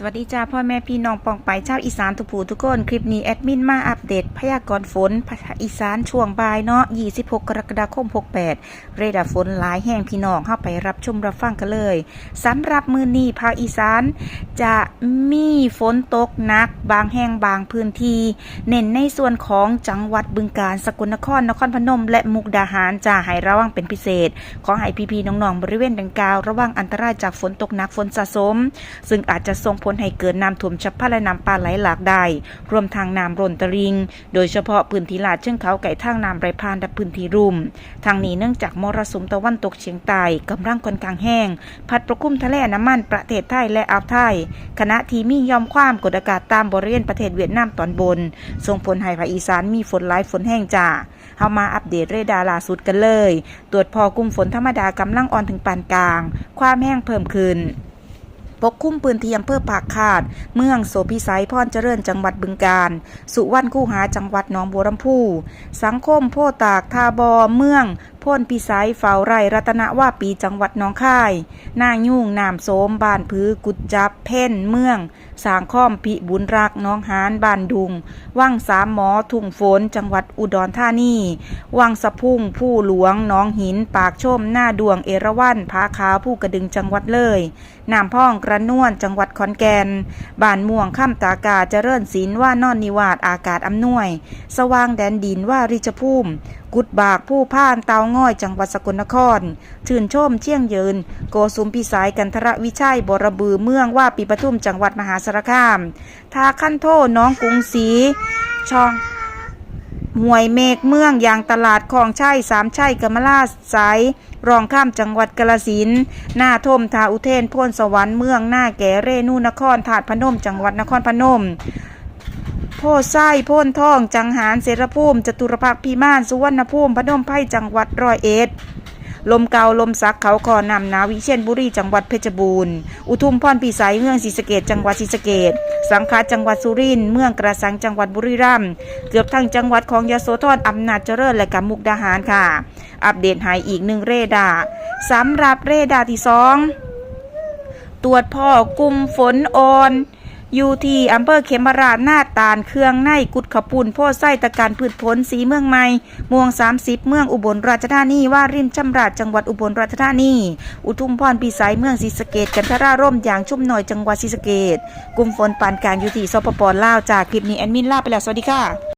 สวัสดีจ้าพ่อแม่พี่น้องปองไปชาวอีสานทุกผู้ทุกคนคลิปนี้แอดมินมาอัปเดตพยากรณ์ฝนภาคอีสานช่วงบ่ายเนาะ 26 กรกฎาคม 68 เรดาร์ฝนหลายแห่งพี่น้องเข้าไปรับชมรับฟังกันเลยสำหรับมือนี้ภาคอีสานจะมีฝนตกหนัก บางแห่งบางพื้นที่ เน้นในส่วนของจังหวัดบึงกาฬสกลนครนครพนม และมุกดาหารจะให้ระวังเป็นพิเศษ ขอให้พี่ๆน้องๆบริเวณดังกล่าวระวังอันตรายจากฝนตกหนักฝนสะสม ซึ่งอาจจะส่งผลให้เกิดน้ำท่วมฉับพลันและน้ำป่าไหลหลากได้ รวมทางน้ำร่นตริง โดยเฉพาะพื้นที่ลาดเชิงเขาไก่ทางน้ำไรพานและพื้นที่รุ่ม ทางนี้เนื่องจากมรสุมตะวันตกเฉียงใต้กำลังค่อนข้างแห้ง พัดประคุมทะเลน้ำมันประเทศไทยและอ่าวไทยขณะที่มียอมความกดอากาศตามบริเวณประเทศเวียดนามตอนบน ส่งผลให้ภาคอีสานมีฝนหลายฝนแห้งจ้าเฮามาอัปเดตเรดาร์ล่าสุดกันเลย ตรวจพอกลุ่มฝนธรรมดากำลังอ่อนถึงปานกลาง ความแห้งเพิ่มขึ้น ปกคุ้มปืนเทียมเพื่อปากขาด เมืองโสพิสัยพรเจริญจังหวัดบึงกาฬสุวรรณคู่หาจังหวัดหนองบัวลำพู สังคมโพตากทาบอเมืองพ่นพิสัยเฝ้าไร่รัตนว่าปีจังหวัดหนองคายนางยุ่งนามโสมบ้านพือกุดจับ เพ่นเมือง สางค้อมพิบุญรักน้องหานบ้านดุง ว่างสามหมอทุ่งฝนจังหวัดอุดรธานีว่างสะพุ่งผู้หลวงน้องหิน ปากชมหน้าดวงเอราวัณผาขาวผู้กระดึงจังหวัดเลยน้ำพ่องกระนวนจังหวัดขอนแก่นบ้านม่วงข้ามตากาเจริญศิลว่านอนนิวาดอากาศอำนวย สว่างแดนดินว่าริชภูมิกุดบากผู้พ่านเตาง่อยจังหวัดสกลนคร ชื่นชมเชี่ยงยืน โกสุมพิสายกันทรวิชัยบรบือเมืองว่าปีปทุมจังหวัดมหาสารคาม ทาขั้นโทน้องกรุงศรีช่องห่วยเมฆเมืองอย่างตลาดคลองชัยสามชัยกมลาสายรองข้ามจังหวัดกาลสินหน้าทมทาอุเทนพ้นสวรรค์เมืองหน้าแก่เรนูนครถาดพนม จังหวัดนครพนม โพไส้พ่นทอง จังหารเสรภูมิจตุรพักพิมาน สุวรรณภูมิพนมไพ่จังหวัดร้อยเอ็ดลมเกาลมซักเขาคอนำนาวิเชียนบุรีจังหวัดเพชรบูรณ์ อุทุมพรปีสายเมืองศรีสะเกดจังหวัดศรีสะเกดสังขารจังหวัดสุรินทร์เมืองกระสังจังหวัดบุรีรัมย์เกือบทั้งจังหวัดของยโสธรอำนาจเจริญและกับมุกดาหารค่ะ อัปเดตหายอีกหนึ่งเรดาร์สำหรับเรดาร์ที่สองตรวจพ่อกลุ่มฝนอ่อน อยู่ที่อำเภอเขมราชหน้าตาลเครื่องในกุดขปุ่นโพดไส้ตะการพืชผลสีเมืองใหม่ม่วง 30 เมืองอุบลราชธานีว่าริมชำราชจังหวัดอุบลราชธานี อุทุมพรปีสายเมืองศรีสะเกดกันทราร่มอย่างชุ่มหน่อยจังหวัดศรีสะเกดกลุ่มฝนปานกลางอยู่ที่สปปลาวจากคลิปนี้แอดมินลาไปแล้วสวัสดีค่ะ